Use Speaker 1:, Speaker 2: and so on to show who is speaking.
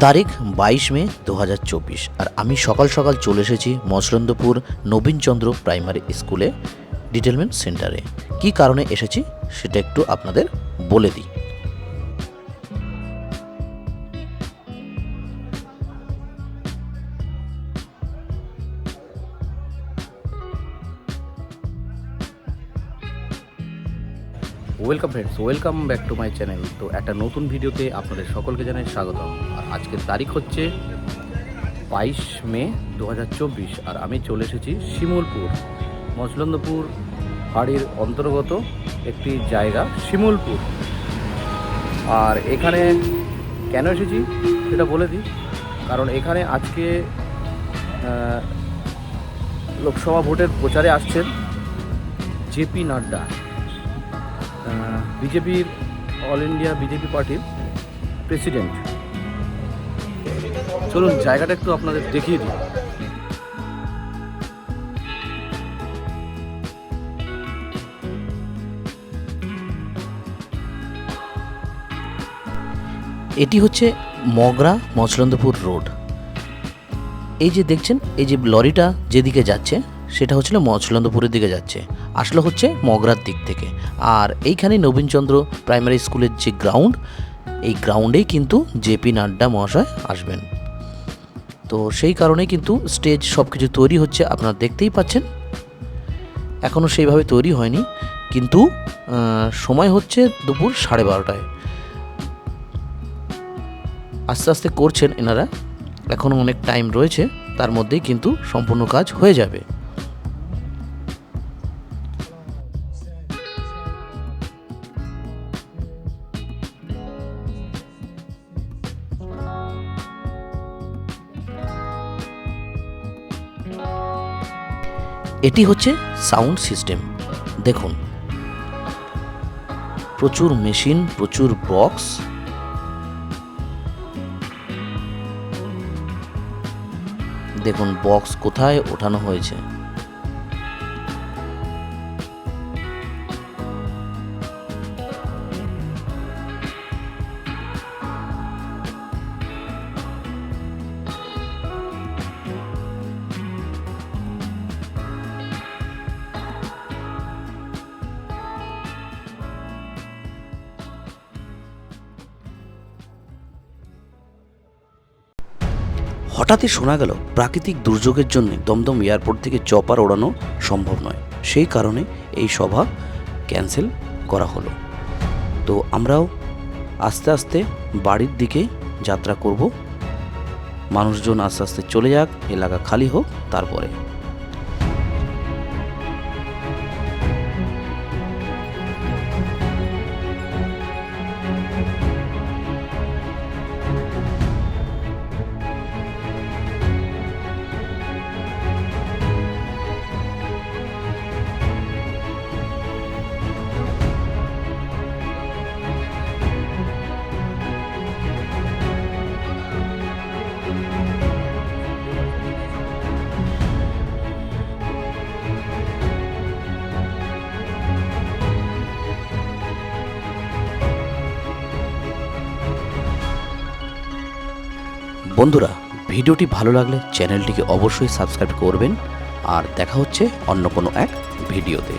Speaker 1: তারিখ বাইশ মে দু হাজার চব্বিশ। আর আমি সকাল সকাল চলে এসেছি মসলন্দপুর নবীনচন্দ্র প্রাইমারি স্কুলে ডিটেলমেন্ট সেন্টারে। কি কারণে এসেছি সেটা একটু আপনাদের বলে দিই। Welcome friends welcome back to my channel তো একটা নতুন ভিডিওতে আপনাদের সকলকে জানাই স্বাগতম। আর আজকের তারিখ হচ্ছে বাইশ মে দু হাজার চব্বিশ, আর আমি চলে এসেছি শিমুলপুর মচলন্দপুর বাড়ির অন্তর্গত একটি জায়গা, শিমুলপুর। আর এখানে কেন এসেছি সেটা বলে দিই। কারণ এখানে আজকে লোকসভা ভোটের প্রচারে আসছেন জেপি নাড্ডা। বিজেপির অল ইন্ডিয়া বিজেপি পার্টির প্রেসিডেন্ট। চলুন, জায়গাটা একটু আপনাদের দেখিয়ে দিই। এটি হচ্ছে মগরা মচলন্দপুর রোড। এই যে দেখছেন, এই যে লরিটা যেদিকে যাচ্ছে সেটা হচ্ছিল মচলন্দপুরের দিকে যাচ্ছে। আসলে হচ্ছে মগরার দিক থেকে। আর এইখানে নবীনচন্দ্র প্রাইমারি স্কুলের যে গ্রাউন্ড এই গ্রাউন্ডেই কিন্তু জেপি নাড্ডা মহাশয় আসবেন। তো সেই কারণেই কিন্তু স্টেজ সব কিছু তৈরি হচ্ছে, আপনারা দেখতেই পাচ্ছেন। এখনও সেইভাবে তৈরি হয়নি, কিন্তু সময় হচ্ছে দুপুর সাড়ে বারোটায়। আস্তে আস্তে করছেন এনারা। এখনও অনেক টাইম রয়েছে, তার মধ্যেই কিন্তু সম্পূর্ণ কাজ হয়ে যাবে। এটি হচ্ছে সাউন্ড সিস্টেম। দেখুন। প্রচুর মেশিন প্রচুর বক্স। দেখুন বক্স কোথায় ওঠানো হয়েছে। হঠাৎই শোনা গেল, প্রাকৃতিক দুর্যোগের জন্য দমদম এয়ারপোর্ট থেকে চপার ওড়ানো সম্ভব নয়। সেই কারণে এই সভা ক্যান্সেল করা হলো। তো আমরাও আস্তে আস্তে বাড়ির দিকে যাত্রা করব। মানুষজন আস্তে আস্তে চলে যাক, এলাকা খালি হোক, তারপরে। বন্ধুরা, ভিডিওটি ভালো লাগলে চ্যানেলটিকে অবশ্যই সাবস্ক্রাইব করবেন, আর দেখা হচ্ছে অন্য কোনো এক ভিডিওতে।